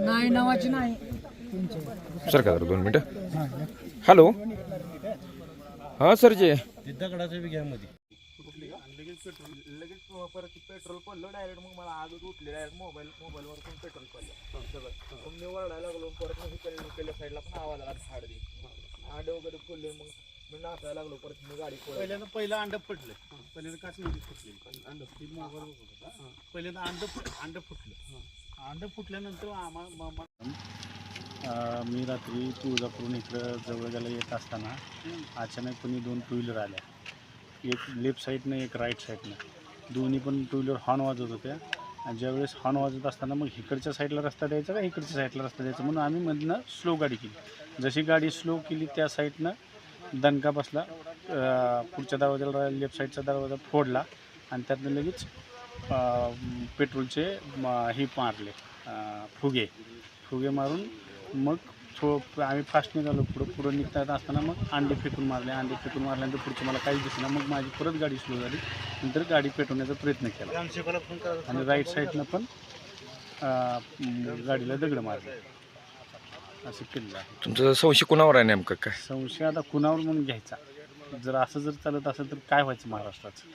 नाही नावाची नाही. सर का दोन मिनटं. हॅलो. हां सर जे दगडाच्या बिघ्यामध्ये लगेच परत पेट्रोल पडलं डायरेक्ट मग मला आग उठली डायरेक्ट मोबाईल मोबाईलवर पण पेट्रोल पडलं सगळं मग मी वरडायला लागलो परत मग इकडे इकडल्या साईडला पण आवाज आला झाड दे वगैरे फुलले मग मी नाचायला लागलो परत मी गाडी. पहिल्यांदा पहिलं अंड फुटलं. पहिल्यांदा काच नव्हती फुटली. अंड मोबाईल पहिल्यांदा अंड फुट अंड फुटलं. अंड फुटल्यानंतर आम्हाला मी रात्री तुळजापूरून इकडं जवळजवळ येत असताना अचानक कोणी दोन टू व्हीलर आल्या. एक लेफ्ट साईडनं एक राईट साईडनं दोन्ही पण टू व्हीलर हॉर्न वाजवत होत्या. आणि ज्यावेळेस हॉर्न वाजत असताना मग इकडच्या साईडला रस्ता द्यायचा का इकडच्या साईडला रस्ता द्यायचा? म्हणून आम्ही मधनं स्लो गाडी केली. जशी गाडी स्लो केली त्या साईडनं दणका बसला पुढच्या दरवाजाला लेफ्ट साईडचा दरवाजा फोडला आणि त्यातनं लगेच पेट्रोलचे म- हे मारले फुगे. फुगे मारून मग थो आम्ही फास्ट निघालो पुढं पुढं निघता येत असताना मग अंडे फेकून मारले अंडे फेकून मारल्यानंतर पुढचं मला काहीच दिसलं मग माझी परत गाडी स्लो झाली नंतर गाडी पेटवण्याचा प्रयत्न केला. आणि राईट साईडनं पण गाडीला दगड मारले. असं आहे. तुमचं संशय कुणावर आहे नेमकं काय? संशय आता कुणावर म्हणून घ्यायचा? जर असं जर चालत असेल तर काय व्हायचं महाराष्ट्राचं?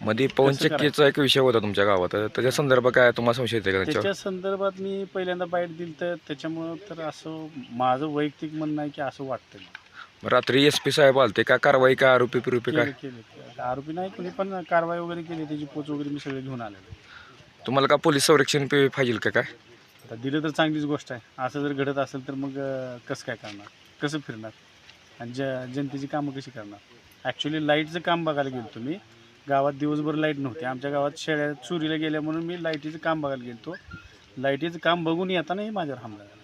मध्ये पवन कसं करायचं? चक्कीचा एक विषय होता तुमच्या गावात. त्याच्या संदर्भात काय तुम्हाला संशय येते का त्याच्यावर? त्याच्या संदर्भात मी पहिल्यांदा बाईट दिली तर त्याच्यामुळं तर असं माझं वैयक्तिक म्हणणं आहे की असं वाटतं रात्री एस पी साहेब आलते काय कारवाई काय आरोपी पिरोपी केले काय? केले आरोपी नाही कोणी पण कारवाई वगैरे केली त्याची पोच वगैरे मी सगळे घेऊन आलेलो. तुम्हाला का पोलीस संरक्षण पे- पाहिजे का काय? आता दिलं तर चांगलीच गोष्ट आहे. असं जर घडत असेल तर मग अं, कसं काय करणार? कसं फिरणार? आणि ज जनतेची कामं कशी करणार? ॲक्च्युली लाईटचं काम बघायला गेलो तुम्ही. गावात दिवसभर लाइट नव्हती. आमच्या गावात शेळ्या चोरीला गेल्या म्हणून मी लाईटीचं काम बघायला गेलो लाईटीचं काम बघून येतानाही माझ्यावर हमला झाला.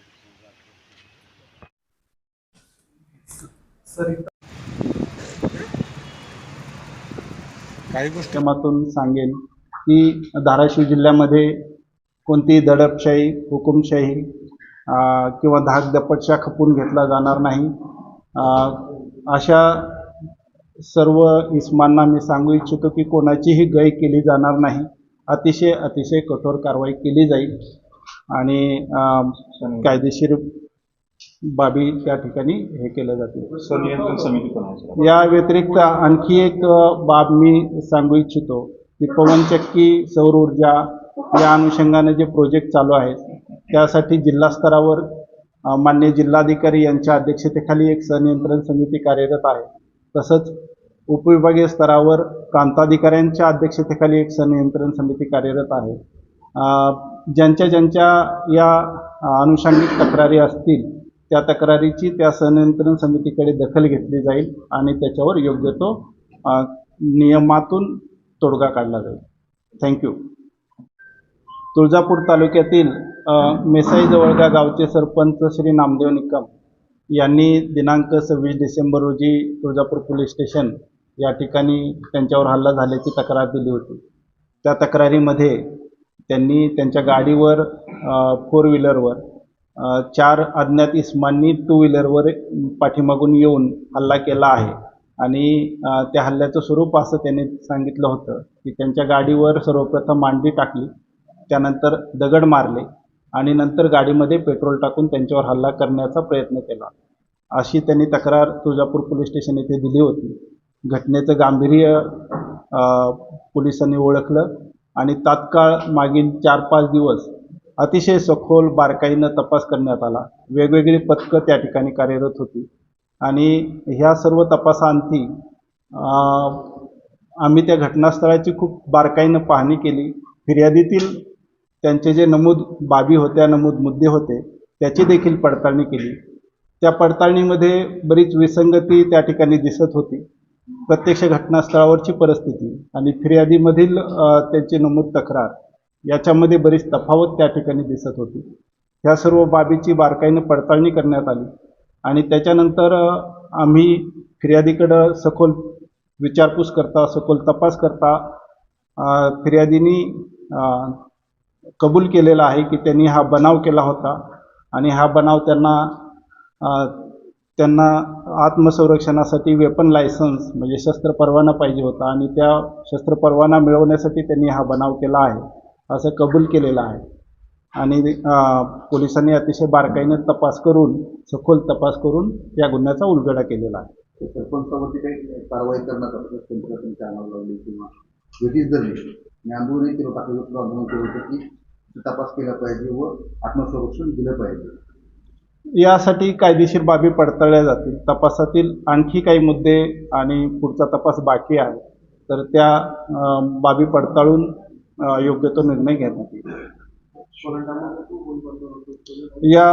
काही गोष्टीमातून सांगेन की धाराशिव जिल्ह्यामध्ये कोणतीही दडपशाही हुकुमशाही किंवा धाकदपटशा खपून घेतला जाणार नाही. अशा सर्व इस्मांना मी सांगू इच्छितो की कोणाचीही गय केली जाणार नाही. अतिशय अतिशय कठोर कारवाई केली जाईल. आणि कायदेशीर बाबी त्या ठिकाणी हे केल्या जातील. या व्यतिरिक्त आणखी एक बाब मी सांगू इच्छितो की पवनचक्की सौर ऊर्जा या अनुषंगाने जे प्रोजेक्ट चालू आहेत त्यासाठी जिल्हा स्तरावर मान्य जिल्हाधिकारी यांच्या अध्यक्षतेखाली एक संनियंत्रण समिती कार्यरत आहे. तसंच उपविभागीय स्तरावर प्रांताधिकाऱ्यांच्या अध्यक्षतेखाली एक संनियंत्रण समिती कार्यरत आहे. ज्यांच्या ज्यांच्या या अ, अनुषंगिक तक्रारी असतील त्या तक्रारीची त्या संनियंत्रण समितीकडे दखल घेतली जाईल आणि त्याच्यावर योग्य तो नियमातून तोडगा काढला जाईल. थँक्यू तुळजापूर तालुक्यातील अ, मेसाई जवळगा गावचे सरपंच श्री नामदेव निकम यांनी दिनांक सव्वीस डिसेंबर रोजी तुळजापूर पोलीस स्टेशन या ठिकाणी त्यांच्यावर हल्ला झाल्याची तक्रार दिली होती. त्या तक्रारीमध्ये त्यांनी त्यांच्या गाडीवर फोर व्हीलरवर चार अज्ञात इस्मांनी टू व्हीलरवर पाठीमागून येऊन हल्ला केला आहे. आणि त्या हल्ल्याचं स्वरूप असं त्यांनी सांगितलं होतं की त्यांच्या गाडीवर सर्वप्रथम मांडी टाकली त्यानंतर दगड मारले आणि नंतर गाडीमध्ये पेट्रोल टाकून त्यांच्यावर हल्ला करण्याचा प्रयत्न केला. अशी त्यांनी तक्रार तुळजापूर पोलीस स्टेशन येथे दिली होती. घटनेचं गांभीर्य पोलिसांनी ओळखलं आणि तात्काळ मागील चार पाच दिवस अतिशय सखोल बारकाईनं तपास करण्यात आला. वेगवेगळी पथकं त्या ठिकाणी कार्यरत होती. आणि ह्या सर्व तपासाअंती आम्ही त्या घटनास्थळाची खूप बारकाईनं पाहणी केली. फिर्यादीतील त्यांचे जे नमूद बाबी होत्या नमूद मुद्दे होते त्याची देखील पडताळणी केली. त्या पडताळणीमध्ये बरीच विसंगती त्या ठिकाणी दिसत होती. प्रत्यक्ष घटनास्थळावरची परिस्थिती आणि फिर्यादीमधील त्यांची नमूद तक्रार याच्यामध्ये बरीच तफावत त्या ठिकाणी दिसत होती. ह्या सर्व बाबीची बारकाईनं पडताळणी करण्यात आली आणि त्याच्यानंतर आम्ही फिर्यादीकडं सखोल विचारपूस करता सखोल तपास करता अ, फिर्यादीनी कबूल केलेला आहे की त्यांनी हा बनाव केला होता. आणि हा बनाव त्यांना त्यांना आत्मसंरक्षणासाठी वेपन लायसन्स म्हणजे शस्त्र परवाना पाहिजे होता आणि त्या शस्त्र परवाना मिळवण्यासाठी त्यांनी हा बनाव केला आहे असं कबूल केलेलं आहे. आणि पोलिसांनी अतिशय बारकाईने तपास करून सखोल तपास करून या गुन्ह्याचा उलगडा केलेला आहे. सरपंचावरती काही कारवाई करण्यात आंदोलन केलं होतं आपल्या विरुद्ध आंदोलन केलं होतं की तपास केला पाहिजे व आत्मसंरक्षण दिलं पाहिजे. यासाठी कायदेशीर बाबी पडताळल्या जातील. तपासातील आणखी काही मुद्दे आणि पुढचा तपास बाकी आहे. तर त्या बाबी पडताळून योग्य तो निर्णय घेण्यात येईल. या